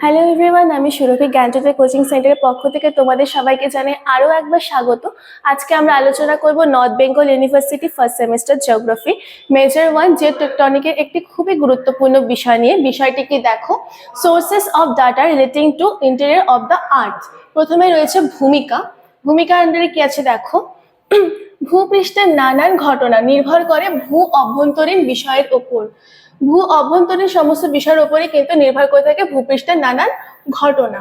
Hello everyone আমি সুরভি জ্ঞানজ্যোতি coaching সেন্টারের পক্ষ থেকে তোমাদের সবাইকে জানাই আরও একবার স্বাগত। আজকে আমরা আলোচনা করব North Bengal University first semester geography. Major one যে টেকটনিকের একটি খুবই গুরুত্বপূর্ণ বিষয় নিয়ে। বিষয়টি কি দেখো? Sources of data relating to interior of the earth প্রথমে রয়েছে ভূমিকা। ভূমিকার আন্ডারে কি আছে দেখো? ভূপৃষ্ঠের নানান ঘটনা নির্ভর করে ভূ অভ্যন্তরীণ বিষয়ের ওপর। ভূ অভ্যন্তরীণ সমস্ত বিষয়ের উপরে কিন্তু নির্ভর করে থাকে ভূপৃষ্ঠের নানান ঘটনা।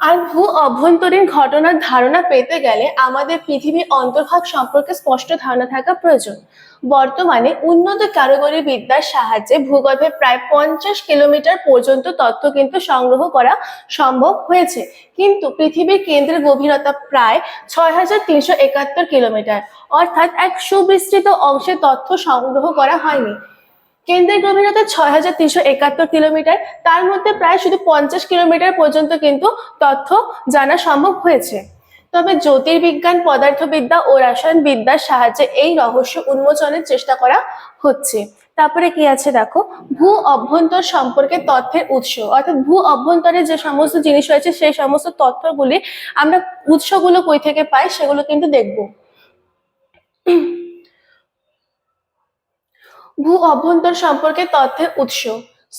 আর ভূ অভ্যন্তরীণ ঘটনার ধারণা পেতে গেলে আমাদের পৃথিবীর অন্তর্ভাগ সম্পর্কে স্পষ্ট ধারণা থাকা প্রয়োজন। বর্তমানে উন্নত কারিগরি বিদ্যার সাহায্যে ভূগর্ভে প্রায় পঞ্চাশ কিলোমিটার পর্যন্ত তথ্য কিন্তু সংগ্রহ করা সম্ভব হয়েছে। কিন্তু পৃথিবীর কেন্দ্রের গভীরতা প্রায় ছয় হাজার তিনশো একাত্তর কিলোমিটার। অর্থাৎ এক সুবিস্তৃত অংশে তথ্য সংগ্রহ করা হয়নি। কেন্দ্রের গভীরতা ছয় হাজার তিনশো একাত্তর কিলোমিটার। তার মধ্যে প্রায় শুধু পঞ্চাশ কিলোমিটার পর্যন্ত কিন্তু তথ্য জানা সম্ভব হয়েছে। তবে জ্যোতির্বিজ্ঞান, পদার্থবিদ্যা ও রসায়ন বিদ্যার সাহায্যে এই রহস্য উন্মোচনের চেষ্টা করা হচ্ছে। তারপরে কি আছে দেখো? ভূ অভ্যন্তর সম্পর্কে তথ্যের উৎস। অর্থাৎ ভূ অভ্যন্তরে যে সমস্ত জিনিস রয়েছে, সেই সমস্ত তথ্যগুলি আমরা উৎসগুলো কই থেকে পাই সেগুলো কিন্তু দেখব। ভূ অভ্যন্তর সম্পর্কে তথ্যের উৎস।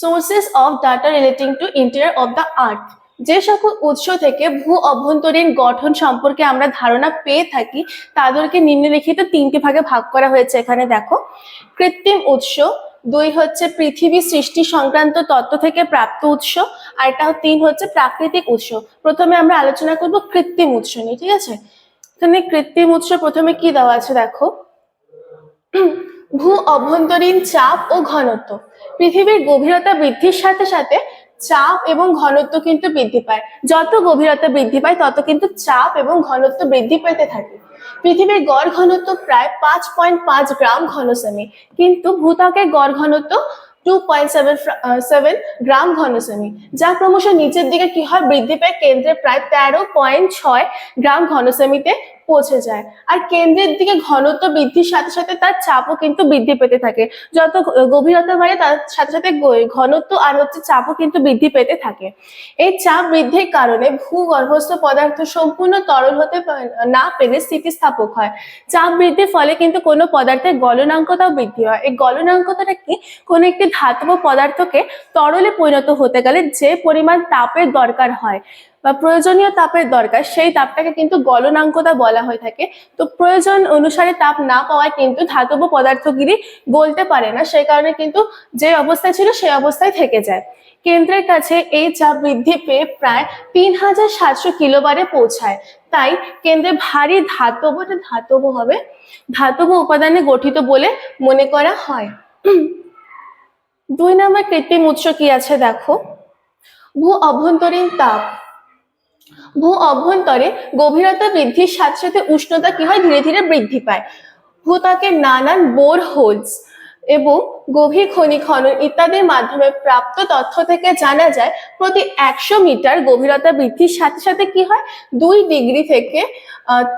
Sources of data relating to interior of the earth যে সকল উৎস থেকে ভূ অভ্যন্তরীণ গঠন সম্পর্কে আমরা ধারণা পেয়ে থাকি, তাদেরকে নিম্নলিখিত তিনটি ভাগে ভাগ করা হয়েছে এখানে দেখো। কৃত্রিম উৎস, দুই হচ্ছে পৃথিবী সৃষ্টি সংক্রান্ত তত্ত্ব থেকে প্রাপ্ত উৎস, আর এটা তিন হচ্ছে প্রাকৃতিক উৎস। প্রথমে আমরা আলোচনা করব কৃত্রিম উৎস নিয়ে, ঠিক আছে? এখানে কৃত্রিম উৎস প্রথমে কি দেওয়া আছে দেখো? ভূ অভ্যন্তরীণ চাপ ও ঘনত্ব। পৃথিবীর গভীরতা বৃদ্ধির সাথে সাথে চাপ এবং ঘনত্ব কিন্তু বৃদ্ধি পায়। যত গভীরতা বৃদ্ধি পায়, তত কিন্তু চাপ এবং ঘনত্ব বৃদ্ধি পেতে থাকে। পৃথিবীর গড় ঘনত্ব প্রায় পাঁচ পয়েন্ট পাঁচ গ্রাম ঘনসেমি কিন্তু ভূত্বকের গড় ঘনত্ব two point seven seven gram ঘনসেমি যা ক্রমশ নিচের দিকে কি হয়, বৃদ্ধি পায় কেন্দ্রে প্রায় তেরো পয়েন্ট ছয় গ্রাম ঘনসেমিতে পৌঁছে যায়। আর কেন্দ্রের দিকে ঘনত্ব বৃদ্ধির সাথে সাথে তার চাপও কিন্তু বৃদ্ধি পেতে থাকে। যত গভীরতা বাড়ে, তার সাথে সাথে ঘনত্ব আর হচ্ছে চাপও কিন্তু বৃদ্ধি পেতে থাকে। এই চাপ বৃদ্ধির কারণে ভূগর্ভস্থ পদার্থ সম্পূর্ণ তরল হতে না পেরে স্থিতিস্থাপক হয়। চাপ বৃদ্ধির ফলে কিন্তু কোনো পদার্থের গলনাঙ্কতাও বৃদ্ধি হয়। এই গলনাঙ্কতাটা কি? কোনো একটি ধাতব পদার্থকে তরলে পরিণত হতে গেলে যে পরিমাণ তাপের দরকার হয় বা প্রয়োজনীয় তাপের দরকার, সেই তাপটাকে কিন্তু গলনাঙ্কতা বলা হয়ে থাকে। তো প্রয়োজন অনুসারে তাপ না পাওয়ায় কিন্তু ধাতব পদার্থগুলি গলতে পারে না, সেই কারণে কিন্তু যে অবস্থায় ছিল সেই অবস্থায় থেকে যায়। কেন্দ্রের কাছে এই চাপ বৃদ্ধি পেয়ে প্রায় তিন হাজার সাতশো কিলোবারে পৌঁছায়। তাই কেন্দ্রে ভারী ধাতব ধাতব হবে, ধাতব উপাদানে গঠিত বলে মনে করা হয়। দুই নম্বর কৃত্রিম উৎস কি আছে দেখো? ভূ অভ্যন্তরীণ তাপ। ভূ অভ্যন্তরে গভীরতা বৃদ্ধির সাথে সাথে উষ্ণতা কি হয়? ধীরে ধীরে বৃদ্ধি পায়। ভূত্বকের নানান বোর হোলস এবং গভীর খনি খনন ইত্যাদির মাধ্যমে প্রাপ্ত তথ্য থেকে জানা যায়, প্রতি একশো মিটার গভীরতা বৃদ্ধির সাথে সাথে কি হয়? দুই ডিগ্রি থেকে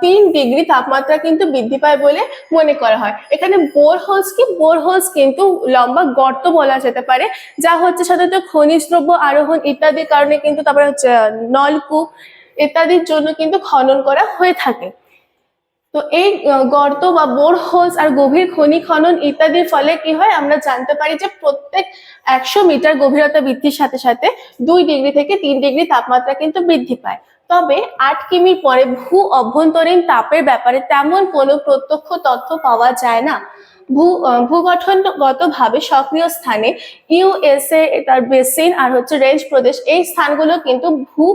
তিন ডিগ্রি তাপমাত্রা কিন্তু বৃদ্ধি পায় বলে মনে করা হয়। এখানে বোর হোলস কি? বোর হোলস কিন্তু লম্বা গর্ত বলা যেতে পারে, যা হচ্ছে সাধারণত খনিজ দ্রব্য আরোহণ ইত্যাদির কারণে কিন্তু তারপরে হচ্ছে নলকূপ ইত্যাদির জন্য কিন্তু খনন করা হয়ে থাকে। তো এই গর্ত বা বোর হোলস আর গভীর খনি খনন ইত্যাদির ফলে কি হয়? আমরা জানতে পারি যে প্রত্যেক একশো মিটার গভীরতা বৃদ্ধির সাথে সাথে দুই ডিগ্রি থেকে তিন ডিগ্রি তাপমাত্রা কিন্তু বৃদ্ধি পায়। তবে আট কিমির পরে ভূ অভ্যন্তরীণ তাপের ব্যাপারে তেমন কোনো প্রত্যক্ষ তথ্য পাওয়া যায় না। ভূ ভূগঠনগতভাবে সক্রিয় স্থানে ইউএসএ তার বেসিন আর হচ্ছে রেঞ্জ প্রদেশ এই স্থানগুলো কিন্তু ভূ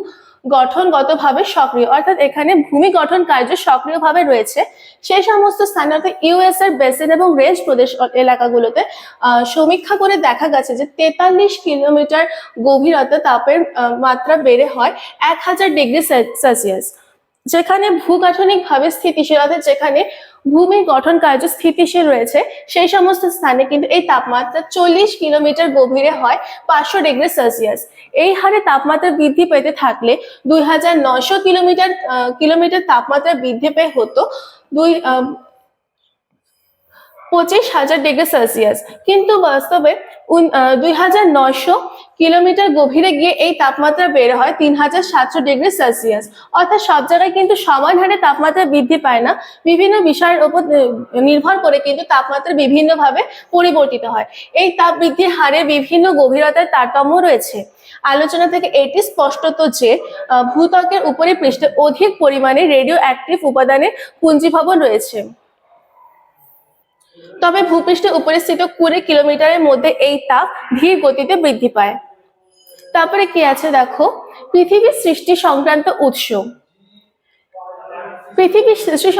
গঠনগতভাবে সক্রিয়, অর্থাৎ এখানে ভূমি গঠন কার্য সক্রিয়ভাবে রয়েছে। সেই সমস্ত স্থানে অর্থাৎ ইউএস এর বেসিন এবং রেঞ্জ প্রদেশ এলাকাগুলোতে সমীক্ষা করে দেখা গেছে যে তেতাল্লিশ কিলোমিটার গভীরতা তাপের মাত্রা বেড়ে হয় এক হাজার ডিগ্রি সেলসিয়াস। যেখানে ভূগাঠনিকভাবে স্থিতিশীল, অর্থাৎ যেখানে ভূমির গঠন কার্য স্থিতিশীল রয়েছে। সেই সমস্ত স্থানে কিন্তু এই তাপমাত্রা চল্লিশ কিলোমিটার গভীরে হয় পাঁচশো ডিগ্রি সেলসিয়াস। এই হারে তাপমাত্রা বৃদ্ধি পেতে থাকলে দুই হাজার নশো কিলোমিটার কিলোমিটার তাপমাত্রা বৃদ্ধি পেয়ে হতো দুই পঁচিশ হাজার ডিগ্রি সেলসিয়াস। কিন্তু বাস্তবে দুই হাজার নয়শো কিলোমিটার গভীরে গিয়ে এই তাপমাত্রা বের হয় তিন হাজার সাতশো ডিগ্রি সেলসিয়াস। অর্থাৎ সব জায়গায় কিন্তু সমান হারে তাপমাত্রা বৃদ্ধি পায় না। বিভিন্ন বিষয়ের উপর নির্ভর করে কিন্তু তাপমাত্রা বিভিন্নভাবে পরিবর্তিত হয়। এই তাপ বৃদ্ধির হারে বিভিন্ন গভীরতার তারতম্য রয়েছে। আলোচনা থেকে এটি স্পষ্টত যে ভূত্বকের উপরে পৃষ্ঠে অধিক পরিমাণে রেডিও অ্যাক্টিভ উপাদানের পুঞ্জীভবন রয়েছে। তবে ভূপৃষ্ঠের উপরে স্থিত কুড়ি কিলোমিটারের মধ্যে এই তাপ ধীর গতিতে বৃদ্ধি পায়। তারপরে কি আছে দেখো? পৃথিবীর সৃষ্টি সংক্রান্ত উৎস। পৃথিবীর সৃষ্টি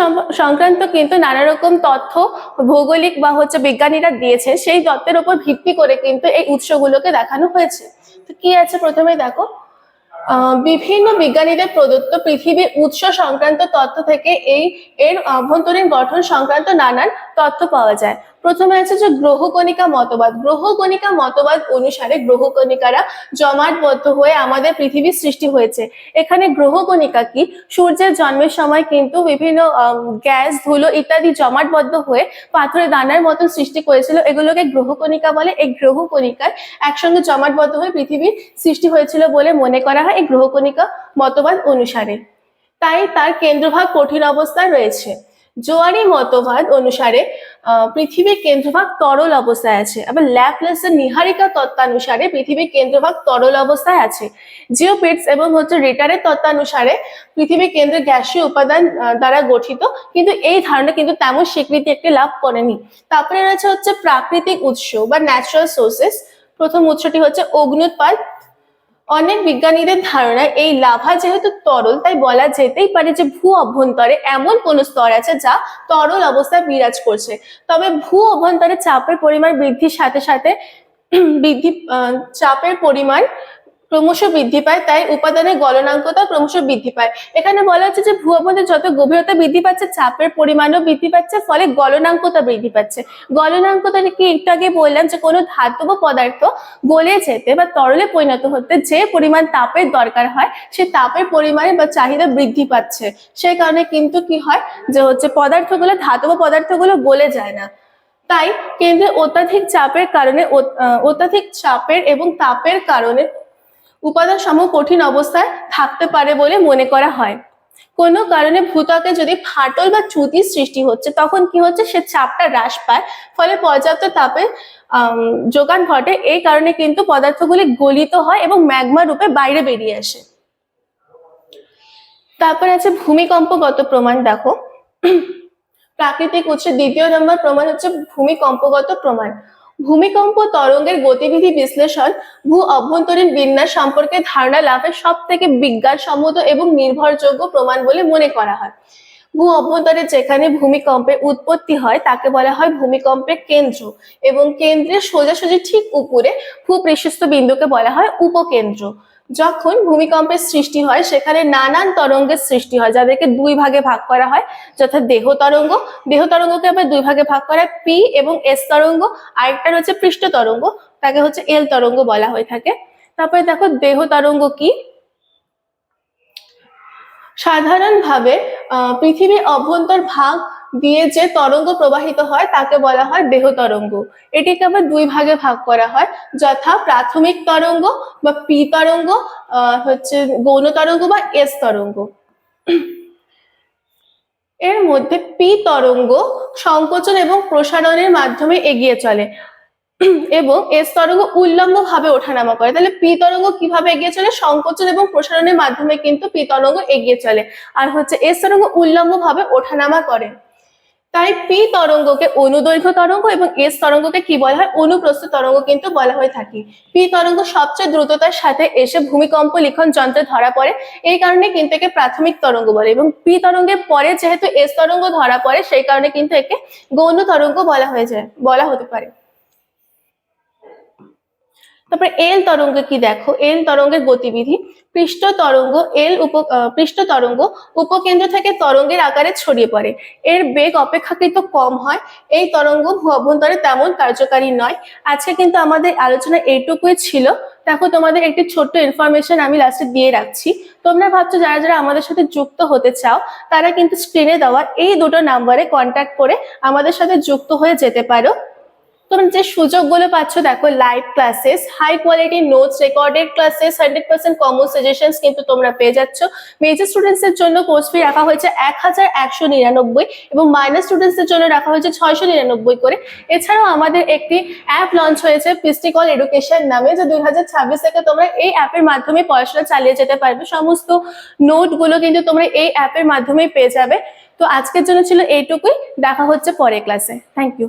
সংক্রান্ত কিন্তু নানা রকম তথ্য ভৌগোলিক বা হচ্ছে বিজ্ঞানীরা দিয়েছে, সেই তত্ত্বের উপর ভিত্তি করে কিন্তু এই উৎসগুলোকে দেখানো হয়েছে। তো কি আছে প্রথমে দেখো? বিভিন্ন বিজ্ঞানীদের প্রদত্ত পৃথিবীর উৎস সংক্রান্ত তথ্য থেকে এই এর অভ্যন্তরীণ গঠন সংক্রান্ত নানান তথ্য পাওয়া যায়। প্রথমে আছে যে গ্রহকণিকা মতবাদ। গ্রহকণিকা মতবাদ অনুসারে গ্রহকণিকারা জমাটবদ্ধ হয়ে আমাদের পৃথিবীর সৃষ্টি হয়েছে। এখানে গ্রহকণিকা কি? সূর্যের জন্মের সময় কিন্তু বিভিন্ন গ্যাস, ধুলো ইত্যাদি জমাটবদ্ধ হয়ে পাথরের দানার মতন সৃষ্টি করেছিল। এগুলোকে গ্রহকণিকা বলে। এই গ্রহকণিকার একসঙ্গে জমাটবদ্ধ হয়ে পৃথিবীর সৃষ্টি হয়েছিল বলে মনে করা হয় এই গ্রহকণিকা মতবাদ অনুসারে। তাই তার কেন্দ্রভাগ কঠিন অবস্থায় রয়েছে। জোয়ারি মতবাদ অনুসারে পৃথিবীর কেন্দ্রভাগ তরল অবস্থায় আছে। আবার ল্যাপলেসের নিহারিকা তত্ত্বানুসারে পৃথিবীর কেন্দ্রভাগ তরল অবস্থায় আছে। জিওপিটস এবং হচ্ছে রিটারের তত্ত্বানুসারে পৃথিবীর কেন্দ্রে গ্যাসীয় উপাদান দ্বারা গঠিত। কিন্তু এই ধারণা কিন্তু তেমন স্বীকৃতি একটি লাভ করেনি। তারপরে রয়েছে হচ্ছে প্রাকৃতিক উৎস বা ন্যাচারাল সোর্সেস প্রথম উৎসটি হচ্ছে অগ্নুৎপাত অনেক বিজ্ঞানীদের ধারণা এই লাভা যেহেতু তরল, তাই বলা যেতেই পারে যে ভূ অভ্যন্তরে এমন কোন স্তর আছে যা তরল অবস্থায় বিরাজ করছে। তবে ভূ অভ্যন্তরে চাপের পরিমাণ বৃদ্ধির সাথে সাথে বৃদ্ধি চাপের পরিমাণ ক্রমশ বৃদ্ধি পায়, তাই উপাদানের গলনাঙ্কতা ক্রমশ বৃদ্ধি পায়। এখানে বলা হচ্ছে যে ভূ অভ্যন্তরে যত গভীরতা বৃদ্ধি পাচ্ছে, চাপের পরিমাণও বৃদ্ধি পাচ্ছে, ফলে গলনাঙ্কতা বৃদ্ধি পাচ্ছে। গলনাঙ্কতা কি একটু আগে বললাম যে কোনো ধাতব পদার্থ গলে যেতে বা তরলে পরিণত হতে যে পরিমাণ তাপের দরকার হয়, সে তাপের পরিমাণে বা চাহিদা বৃদ্ধি পাচ্ছে। সেই কারণে কিন্তু কি হয় যে হচ্ছে পদার্থগুলো, ধাতব পদার্থগুলো গলে যায় না। তাই কেন্দ্রে অত্যাধিক চাপের কারণে অত্যাধিক চাপের এবং তাপের কারণে উপাদান সমূহ কঠিন অবস্থায় থাকতে পারে বলে মনে করা হয়। কোনো কারণে ভূত্বকে যদি ফাটল বা চ্যুতির সৃষ্টি হচ্ছে, তখন কি হচ্ছে? সে চাপটা হ্রাস পায়। ফলে পর্যাপ্ত তাপে যোগান ঘটে। এই কারণে কিন্তু পদার্থগুলি গলিত হয় এবং ম্যাগমা রূপে বাইরে বেরিয়ে আসে। তারপরে আছে ভূমিকম্পগত প্রমাণ, দেখো। প্রাকৃতিক উৎসের দ্বিতীয় নম্বর প্রমাণ হচ্ছে ভূমিকম্পগত প্রমাণ। ভূমিকম্প, তরঙ্গের গতিবিধি বিশ্লেষণ, ভূ অভ্যন্তরীণ বিন্যাস সম্পর্কে ধারণা লাভের সব থেকে বিজ্ঞানসম্মত এবং নির্ভরযোগ্য প্রমাণ বলে মনে করা হয়। ভূ অভ্যন্তরে যেখানে ভূমিকম্পের উৎপত্তি হয়, তাকে বলা হয় ভূমিকম্পের কেন্দ্র। এবং কেন্দ্রের সোজাসুজি ঠিক উপরে ভূপৃষ্ঠস্থ বিন্দুকে বলা হয় উপকেন্দ্র। যখন ভূমিকম্পের সৃষ্টি হয়, সেখানে নানান তরঙ্গের সৃষ্টি হয়, যাদেরকে দুই ভাগে ভাগ করা হয়, যথা দেহ তরঙ্গ। দেহ তরঙ্গকে আবার দুই ভাগে ভাগ করা হয় পি এবং এস তরঙ্গ। আরেকটা হচ্ছে পৃষ্ঠ তরঙ্গ, তাকে হচ্ছে এল তরঙ্গ বলা হয়ে থাকে। তারপরে দেখো, দেহ তরঙ্গ কি? সাধারণভাবে পৃথিবীর অভ্যন্তর ভাগ দিয়ে যে তরঙ্গ প্রবাহিত হয়, তাকে বলা হয় দেহ তরঙ্গ এটিকে আবার দুই ভাগে ভাগ করা হয়, যথা প্রাথমিক তরঙ্গ বা পি তরঙ্গ হচ্ছে গৌণ তরঙ্গ বা এস তরঙ্গ। এর মধ্যে পি তরঙ্গ সংকোচন এবং প্রসারণের মাধ্যমে এগিয়ে চলে। এবং এস তরঙ্গ উল্লম্ব ভাবে ওঠানামা করে। তাহলে পি তরঙ্গ কীভাবে এগিয়ে চলে? সংকোচন এবং প্রসারণের মাধ্যমে কিন্তু পি তরঙ্গ এগিয়ে চলে। আর হচ্ছে এস তরঙ্গ উল্লম্ব ভাবে ওঠানামা করে। তাই পি তরঙ্গকে অনুদৈর্ঘ্য তরঙ্গ এবং এস তরঙ্গকে কি বলা হয়? অনুপ্রস্থ তরঙ্গ কিন্তু বলা হয়ে থাকে। পি তরঙ্গ সবচেয়ে দ্রুততার সাথে এসে ভূমিকম্প লিখন যন্ত্রে ধরা পড়ে। এই কারণে কিন্তু একে প্রাথমিক তরঙ্গ বলে। এবং পি তরঙ্গের পরে যেহেতু এস তরঙ্গ ধরা পড়ে, সেই কারণে কিন্তু একে গৌণ তরঙ্গ বলা হয়ে যায়, বলা হতে পারে। তারপরে এল তরঙ্গ কি দেখো? এল তরঙ্গের গতিবিধি, পৃষ্ঠ তরঙ্গ, এল উপ পৃষ্ঠ তরঙ্গ উপকেন্দ্র থেকে তরঙ্গের আকারে ছড়িয়ে পড়ে। এর বেগ অপেক্ষাকৃত কম হয়, এই তরঙ্গ অভ্যন্তরে তেমন কার্যকারী নয়। আজকে কিন্তু আমাদের আলোচনা এইটুকুই ছিল। দেখো, তোমাদের একটি ছোট্ট ইনফরমেশন আমি লাস্টে দিয়ে রাখছি। তোমরা ভাবছ যারা যারা আমাদের সাথে যুক্ত হতে চাও, তারা কিন্তু স্ক্রিনে দেওয়া এই দুটো নাম্বারে কন্ট্যাক্ট করে আমাদের সাথে যুক্ত হয়ে যেতে পারো। তোমরা যে সুযোগগুলো পাচ্ছ, দেখো live classes high quality notes recorded classes hundred percent common suggestions কিন্তু তোমরা পেয়ে যাচ্ছ। মেজর স্টুডেন্টস এর জন্য কোর্স ফি রাখা হয়েছে এক হাজার একশো নিরানব্বই এবং মাইনর স্টুডেন্টস এর জন্য রাখা হয়েছে ছয়শো নিরানব্বই করে। এছাড়াও আমাদের একটি অ্যাপ লঞ্চ হয়েছে পিস্টিকল এডুকেশন নামে, যে দুই হাজার ছাব্বিশ থেকে তোমরা এই অ্যাপের মাধ্যমে পড়াশোনা চালিয়ে যেতে পারবে। সমস্ত নোটগুলো কিন্তু তোমরা এই অ্যাপের মাধ্যমেই পেয়ে যাবে। তো আজকের জন্য ছিল এইটুকুই। দেখা হচ্ছে পরের ক্লাসে থ্যাংক ইউ